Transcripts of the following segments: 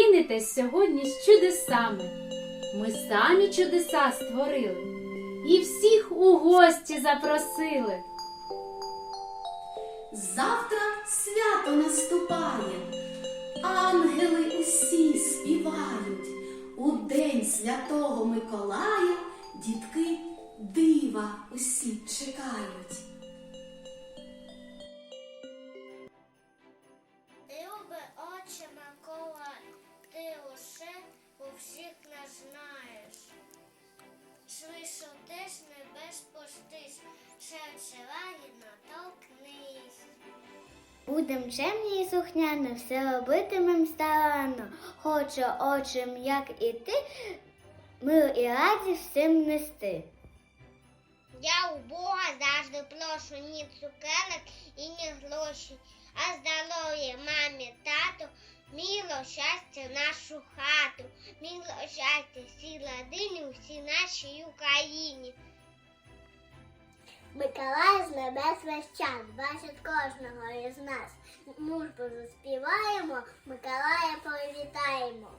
зустрінетесь сьогодні з чудесами. Ми самі чудеса створили і всіх у гості запросили. Завтра свято наступає, ангели усі співають. У день святого Миколая дітки дива усі чекають. Будем чемні і сухняно, все робитимем старанно. Хочу очим, як і ти, мир і радість всім нести. Я у Бога завжди прошу ні цукерок і ні грошей, а здоров'я мамі, тату, мило щастя нашу хату, мило щастя всій родині, всій нашій Україні. Миколай з небес весь час бачить кожного із нас. Мужбу заспіваємо, Миколая привітаємо.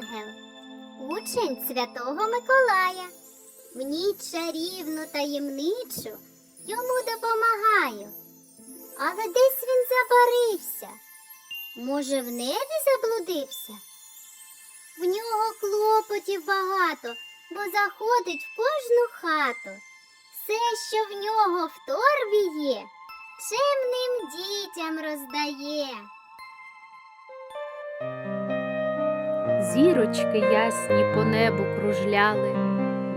Ангел, учень святого Миколая. В ніч чарівну таємничу йому допомагаю. Але десь він забарився. Може, в небі заблудився? В нього клопотів багато, бо заходить в кожну хату. Все, що в нього в торбі є, чимним дітям роздає. Зірочки ясні по небу кружляли,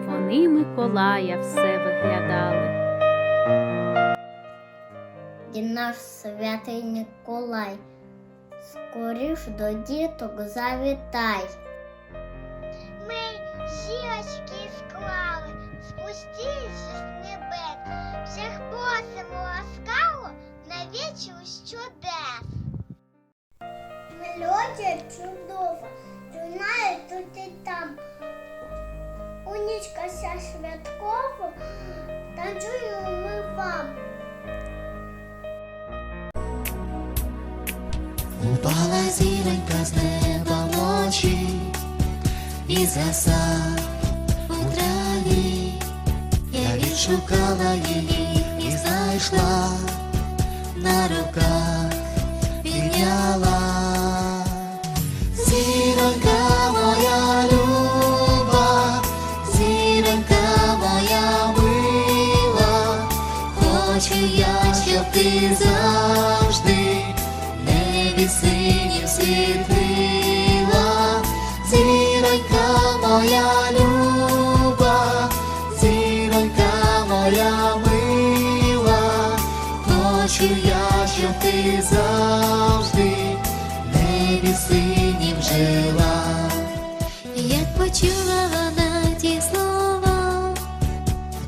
вони Миколая все виглядали. І наш святий Миколай, скоріш до діток завітай. Ми зірочки склали, спустились з небес, всіх просимо ласкаво на вечір чудес. Мелодія чудова, лунає тут і там. Унічка ся святково, танцюємо ми вам. Упала зіронька з неба вночі і згасав у траві. Я відшукала її і знайшла на руках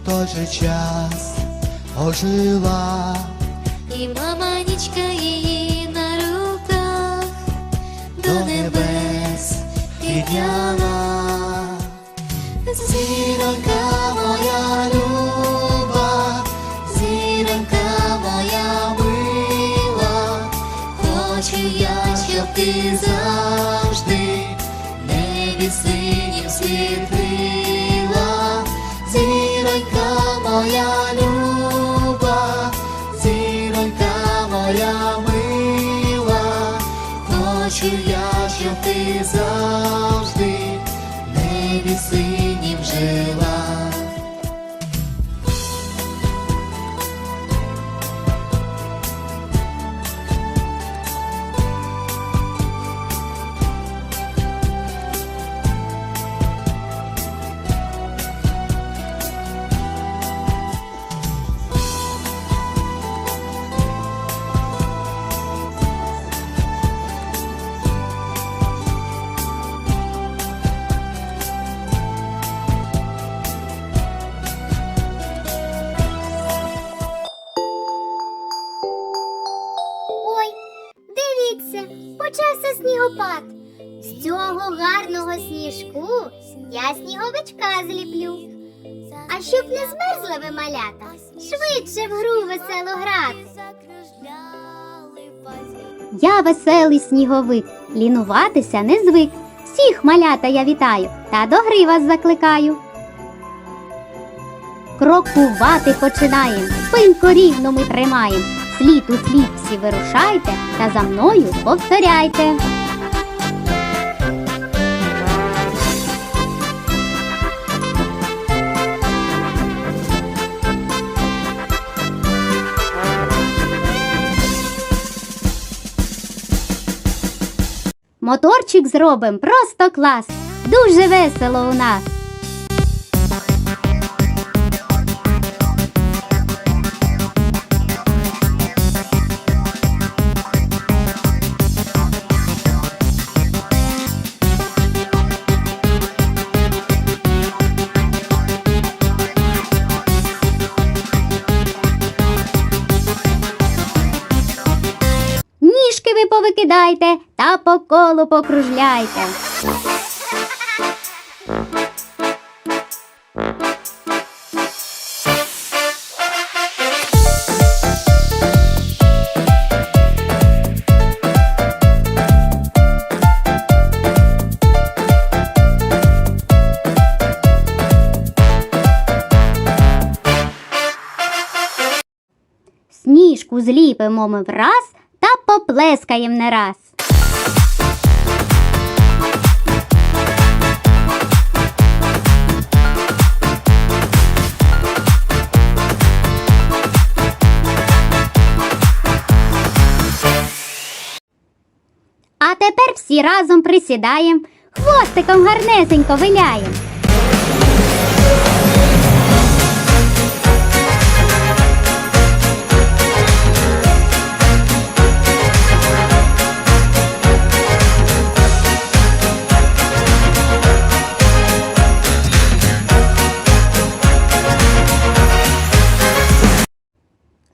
в той же час ожила. І мама нічка її на руках до небес підняла. Зіронька моя люба, зіронька моя мила, хочу я, щоб ти завжди в небі сила. світила, снігопад. З цього гарного сніжку я сніговичка зліплю. А щоб не змерзли ви малята, швидше в гру весело грати. Я веселий сніговик, лінуватися не звик. Всіх малята я вітаю та до гри вас закликаю. Крокувати починаєм, спинку рівно ми тримаєм. Слід у слід всі вирушайте та за мною повторяйте. Моторчик зробим просто клас. Дуже весело у нас. Ніжки ви повикидайте та по колу покружляйте. Сніжку зліпимо ми враз та поплескаєм не раз. А тепер всі разом присідаєм, хвостиком гарнесенько виляєм.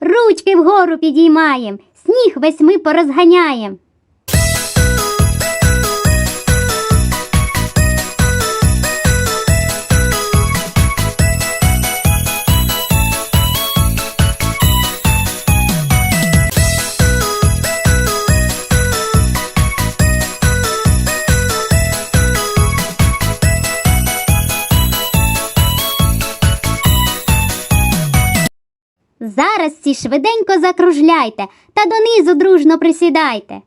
Ручки вгору підіймаєм, сніг весь ми порозганяєм. Зараз всі швиденько закружляйте та донизу дружно присідайте.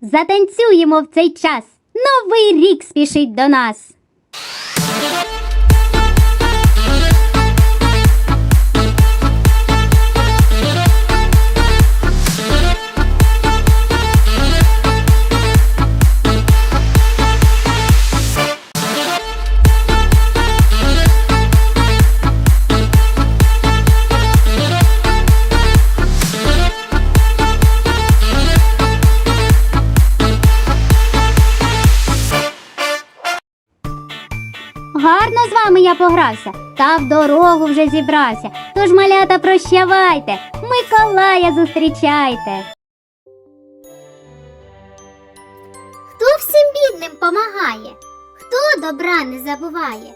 Затанцюємо в цей час. Новий рік спішить до нас. Погрався, та в дорогу вже зібрався. Тож, малята, прощавайте, Миколая зустрічайте. буває? Хто добра не забуває?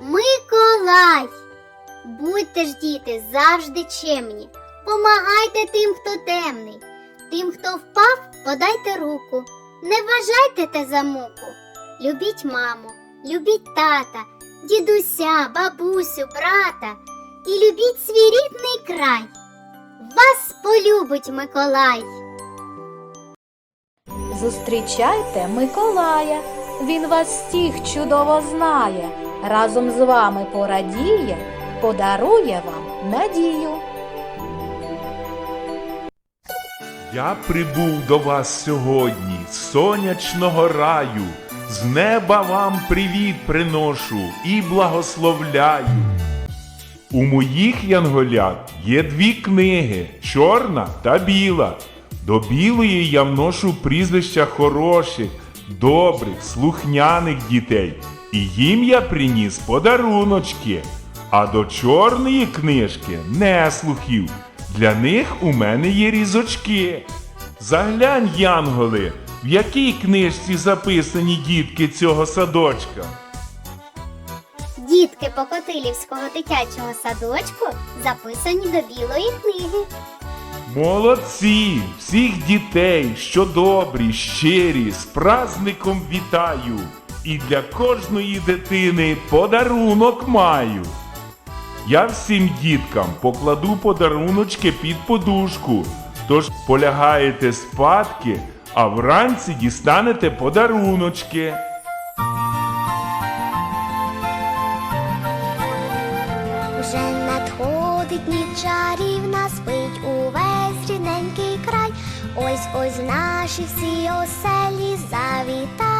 Миколай! Будьте ж, діти, завжди чемні. Помагайте тим, хто темний. Тим, хто впав, подайте руку. Не вважайте те за муку. Любіть маму, любіть тата, дідуся, бабусю, брата і любіть свій рідний край. Вас полюбить Миколай. Зустрічайте Миколая, він вас всіх чудово знає, разом з вами порадіє, подарує вам надію. Я прибув до вас сьогодні сонячного раю, з неба вам привіт приношу і благословляю. У моїх янголят є дві книги чорна та біла. До білої я вношу прізвища хороших, добрих, слухняних дітей, і їм я приніс подаруночки. А до чорної книжки неслухів. Для них у мене є різочки. Заглянь, Янголи, в якій книжці записані дітки цього садочка. Дітки Покотилівського дитячого садочку записані до білої книги. Молодці! Всіх дітей, що добрі, щирі, з праздником вітаю. І для кожної дитини подарунок маю. Я всім діткам покладу подаруночки під подушку. Тож полягаєте спадки, а вранці дістанете подаруночки. Вже надходить ніч чарівна, спить увесь рідненький край. Ось ось наші всі оселі завітає